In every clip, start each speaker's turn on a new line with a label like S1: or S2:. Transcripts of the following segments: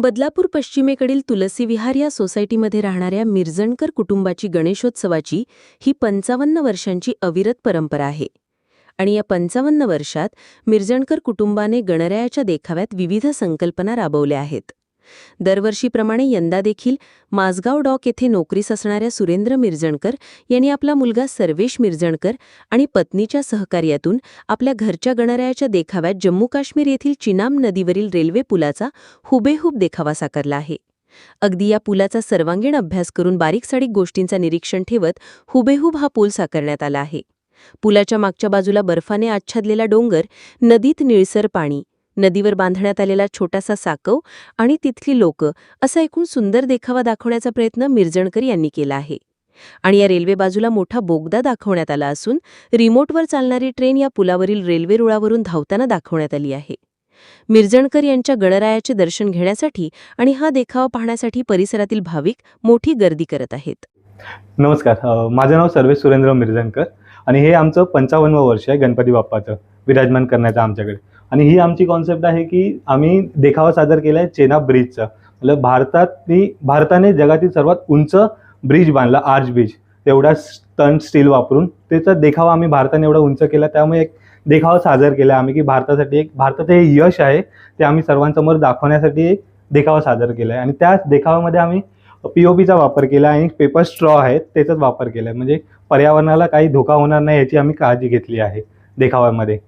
S1: बदलापूर पश्चिमेकडील तुलसी विहार या सोसायटीमध्ये राहणाऱ्या मिरजणकर कुटुंबाची गणेशोत्सवाची ही पंचावन्न वर्षांची अविरत परंपरा आहे. आणि या पंचावन्न वर्षात मिरजणकर कुटुंबाने गणरायाच्या देखाव्यात विविध संकल्पना राबवल्या आहेत. दरवर्षीप्रमाणे यंदा देखील माझगाव डॉक येथे नोकरीस असणाऱ्या सुरेंद्र मिरजणकर यांनी आपला मुलगा सर्वेश मिरजणकर आणि पत्नीच्या सहकार्यातून आपल्या घरच्या गणरायाच्या देखाव्यात जम्मू काश्मीर येथील चिनाम नदीवरील रेल्वे पुलाचा हुबेहूब देखावा साकारला आहे. अगदी या पुलाचा सर्वांगीण अभ्यास करून बारीक सारीक गोष्टींचा निरीक्षण ठेवत हुबेहूब हा पूल साकारण्यात आला आहे. पुलाच्या मागच्या बाजूला बर्फाने आच्छादलेला डोंगर नदीत निळसर पाणी नदीवर बांधण्यात आलेला छोटासा साकव आणि तिथली लोक असा एकूण सुंदर देखावा दाखवण्याचा प्रयत्न मिरजणकर यांनी केला आहे. आणि या रेल्वे बाजूला मोठा बोगदा दाखवण्यात आला असून रिमोटवर चालणारी ट्रेन या पुलावरील रेल्वे रुळावरून धावताना दाखवण्यात आली आहे. मिरजणकर यांच्या गणरायाचे दर्शन घेण्यासाठी आणि हा देखावा पाहण्यासाठी परिसरातील भाविक मोठी गर्दी करत आहेत.
S2: नमस्कार माझं नाव सर्वेश सुरेंद्र मिरजणकर आणि हे आमचं पंचावन्नवं वर्ष आहे गणपती बाप्पाचं विराजमान करण्याचं आमच्याकडे. आणि ही आमची कॉन्सेप्ट आहे की आम्ही देखावा सादर केला आहे चेना ब्रिजचा. मतलब भारतातनी भारताने जगातील सर्वात उंच ब्रिज बांधला आर्च ब्रिज. तेवढा टन स्टील वापरून त्याचा देखावा आम्ही भारताने एवढा उंच केला त्यामुळे एक देखावा सादर केला आम्ही की भारतासाठी एक भारताचं हे यश आहे ते आम्ही सर्वांसमोर दाखवण्यासाठी एक देखावा सादर केला आहे आणि त्याच देखाव्यामध्ये आम्ही पी ओ पीचा वापर केला आणि पेपर स्ट्रॉ आहे त्याचाच वापर केला आहे म्हणजे पर्यावरणाला काही धोका होणार नाही याची आम्ही काळजी घेतली आहे देखाव्यामध्ये.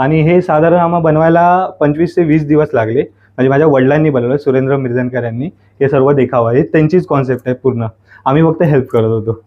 S2: आणि हे साधारण आम्हाला बनवायला पंचवीस ते वीस दिवस लागले. म्हणजे माझ्या वडिलांनी बनवलं सुरेंद्र मिरजनकर यांनी. हे सर्व देखावं हे त्यांचीच कॉन्सेप्ट आहे पूर्ण. आम्ही फक्त हेल्प करत होतो.